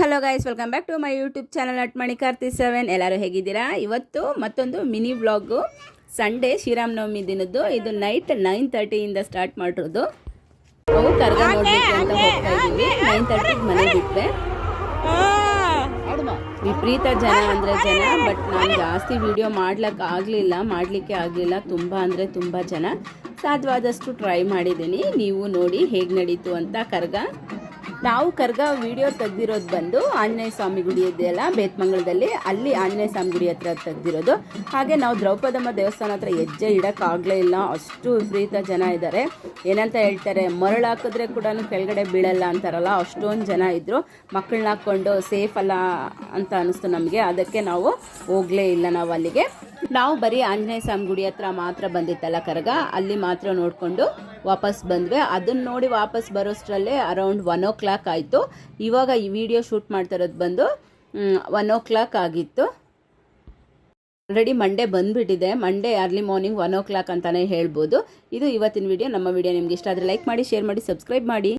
Hello guys welcome back to my YouTube channel at Manikarthi seven ಎಲ್ಲರೂ ಹೇಗಿದ್ದೀರಾ? ಇವತ್ತು ಮತ್ತೊಂದು ಮಿನಿ ಬ್ಲಾಗು ಸಂಡೇ ಶ್ರೀರಾಮನವಮಿ ದಿನದ್ದು. ಇದು ನೈಟ್ ನೈನ್ ತರ್ಟಿಯಿಂದ ಸ್ಟಾರ್ಟ್ ಮಾಡಿರೋದು. ನಾವು ಕರ್ಗ ನೋಡ್ಲಿಕ್ಕೆ ಅಂತ ಹೋಗ್ತಾ ಇದ್ದೀವಿ. ನೈನ್ ತರ್ಟಿಗೆ ಮನೆ ಬಿಟ್ಟೆ ವಿಪರೀತ ಜನ ಅಂದರೆ ಜನ ಬಟ್ ನಾನು ಜಾಸ್ತಿ ವಿಡಿಯೋ ಮಾಡ್ಲಿಕ್ಕೆ ಆಗಲಿಲ್ಲ ಮಾಡಲಿಕ್ಕೆ ಆಗಲಿಲ್ಲ. ತುಂಬ ಅಂದರೆ ತುಂಬ ಜನ. ಸಾಧ್ಯವಾದಷ್ಟು ಟ್ರೈ ಮಾಡಿದ್ದೀನಿ. ನೀವು ನೋಡಿ ಹೇಗೆ ನಡೀತು ಅಂತ ಕರ್ಗ. ನಾವು ಕರ್ಗ ವಿಡಿಯೋ ತೆಗ್ದಿರೋದು ಬಂದು ಆಂಜನೇಯ ಸ್ವಾಮಿ ಗುಡಿ ಇದೆಯಲ್ಲ, ಬೇತ್ಮಂಗಲದಲ್ಲಿ. ಅಲ್ಲಿ ಆಂಜನೇಯ ಸ್ವಾಮಿ ಗುಡಿ ಹತ್ರ ತೆಗ್ದಿರೋದು. ಹಾಗೆ ನಾವು ದ್ರೌಪದಮ್ಮ ದೇವಸ್ಥಾನ ಹತ್ರ ಹೆಜ್ಜೆ ಇಡೋಕ್ಕಾಗಲೇ ಇಲ್ಲ. ಅಷ್ಟು ವಿಪರೀತ ಜನ ಇದ್ದಾರೆ ಏನಂತ ಹೇಳ್ತಾರೆ, ಮರಳು ಹಾಕಿದ್ರೆ ಕೂಡ ಕೆಳಗಡೆ ಬೀಳಲ್ಲ ಅಂತಾರಲ್ಲ, ಅಷ್ಟೊಂದು ಜನ ಇದ್ದರು ಮಕ್ಕಳನ್ನ ಹಾಕ್ಕೊಂಡು ಸೇಫ್ ಅಲ್ಲ ಅಂತ ಅನಿಸ್ತು ನಮಗೆ. ಅದಕ್ಕೆ ನಾವು ಹೋಗಲೇ ಇಲ್ಲ ನಾವು ಅಲ್ಲಿಗೆ. ನಾವು ಬರೀ ಆಂಜನೇಯ ಸ್ವಾಮಿ ಗುಡಿ ಹತ್ರ ಮಾತ್ರ ಬಂದಿತ್ತಲ್ಲ ಕರಗ. ಅಲ್ಲಿ ಮಾತ್ರ ನೋಡಿಕೊಂಡು ವಾಪಸ್ ಬಂದ್ವಿ. ಅದನ್ನ ನೋಡಿ ವಾಪಸ್ ಬರೋಷ್ಟರಲ್ಲೇ ಅರೌಂಡ್ ಒನ್ ಓ ಕ್ಲಾಕ್ ಆಯಿತು. ಇವಾಗ ಈ ವಿಡಿಯೋ ಶೂಟ್ ಮಾಡ್ತಾ ಇರೋದು ಬಂದು ಒನ್ ಓ ಕ್ಲಾಕ್ ಆಗಿತ್ತು. ಆಲ್ರೆಡಿ ಮಂಡೇ ಬಂದುಬಿಟ್ಟಿದೆ. Monday early morning one o'clock ಅಂತಲೇ ಹೇಳ್ಬೋದು. ಇದು ಇವತ್ತಿನ ವಿಡಿಯೋ ನಮ್ಮ ವಿಡಿಯೋ ನಿಮ್ಗೆ ಇಷ್ಟ ಆದರೆ ಲೈಕ್ ಮಾಡಿ ಶೇರ್ ಮಾಡಿ ಸಬ್ಸ್ಕ್ರೈಬ್ ಮಾಡಿ.